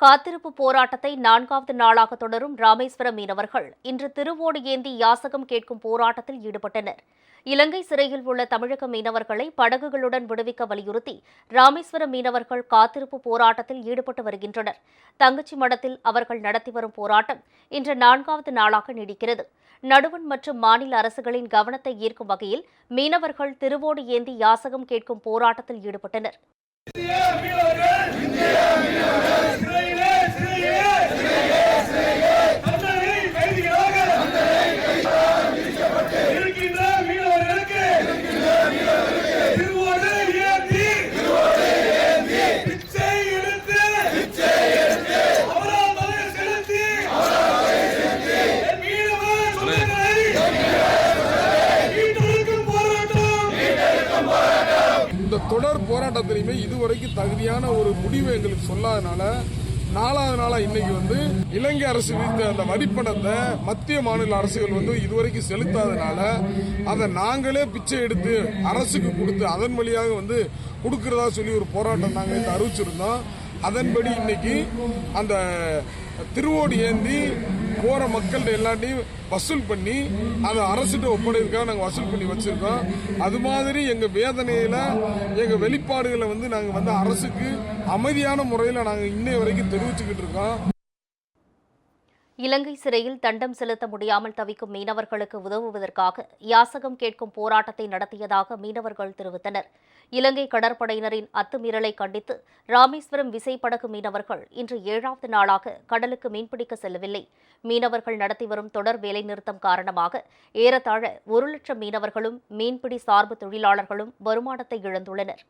காத்திருப்பு போராட்டத்தை நான்காவது நாளாக தொடரும் ராமேஸ்வர மீனவர்கள் இன்று திருவோடு ஏந்தி யாசகம் கேட்கும் போராட்டத்தில் ஈடுபட்டனர். இலங்கை சிறையில் உள்ள தமிழக மீனவர்களை படகுகளுடன் விடுவிக்க வலியுறுத்தி ராமேஸ்வர மீனவர்கள் காத்திருப்பு போராட்டத்தில் ஈடுபட்டு வருகின்றனர். தங்கச்சி மடத்தில் அவர்கள் நடத்தி வரும் போராட்டம் இன்று நான்காவது நாளாக நீடிக்கிறது. நடுவண் மற்றும் மாநில அரசுகளின் கவனத்தை ஈர்க்கும் வகையில் மீனவர்கள் திருவோடு ஏந்தி யாசகம் கேட்கும் போராட்டத்தில் ஈடுபட்டனர் சிறையிலே சிறையிலே தண்டனை கைதிகளாக இருக்கின்ற மீனவர்களுக்கு திருவோடு ஏந்தி பிச்சை எடுத்து அபராதத்தை செலுத்தி மீனவ சொந்தங்களை மீட்டெடுக்கும் போராட்டம் இந்த தொடர் போராட்டத்திலையுமே இதுவரைக்கும் தகுதியான ஒரு முடிவு எங்களுக்கு சொல்லாதனால நாலாவது நாளா இன்னைக்கு வந்து இலங்கை அரசு விதித்த அந்த வரிப்பணத்தை மத்திய மாநில அரசுகள் வந்து இதுவரைக்கும் செலுத்தாதனால அதை நாங்களே பிச்சை எடுத்து அரசுக்கு கொடுத்து அதன் வழியாக வந்து கொடுக்கறதா சொல்லி ஒரு போராட்டம் நாங்கள் அறிவிச்சிருந்தோம். அதன்படி இன்னைக்கு அந்த திருவோடு ஏந்தி போகிற மக்கள்கிட்ட எல்லாத்தையும் வசூல் பண்ணி அதை அரசுகிட்ட ஒப்படைக்காக நாங்கள் வசூல் பண்ணி வச்சுருக்கோம். அது மாதிரி எங்கள் வேதனையில் எங்கள் வெளிப்பாடுகளை வந்து நாங்கள் வந்து அரசுக்கு அமைதியான முறையில் நாங்கள் இன்னைய வரைக்கும் தெரிவிச்சுக்கிட்டு இருக்கோம். இலங்கை சிறையில் தண்டம் செலுத்த முடியாமல் தவிக்கும் மீனவர்களுக்கு உதவுவதற்காக யாசகம் கேட்கும் போராட்டத்தை நடத்தியதாக மீனவர்கள் தெரிவித்தனர். இலங்கை கடற்படையினரின் அத்துமீறலை கண்டித்து ராமேஸ்வரம் விசைப்படகு மீனவர்கள் இன்று ஏழாவது நாளாக கடலுக்கு மீன்பிடிக்க செல்லவில்லை. மீனவர்கள் நடத்தி வரும் தொடர் வேலைநிறுத்தம் காரணமாக ஏறத்தாழ ஒரு லட்சம் மீனவர்களும் மீன்பிடி சார்பு தொழிலாளர்களும் வருமானத்தை இழந்துள்ளனர்.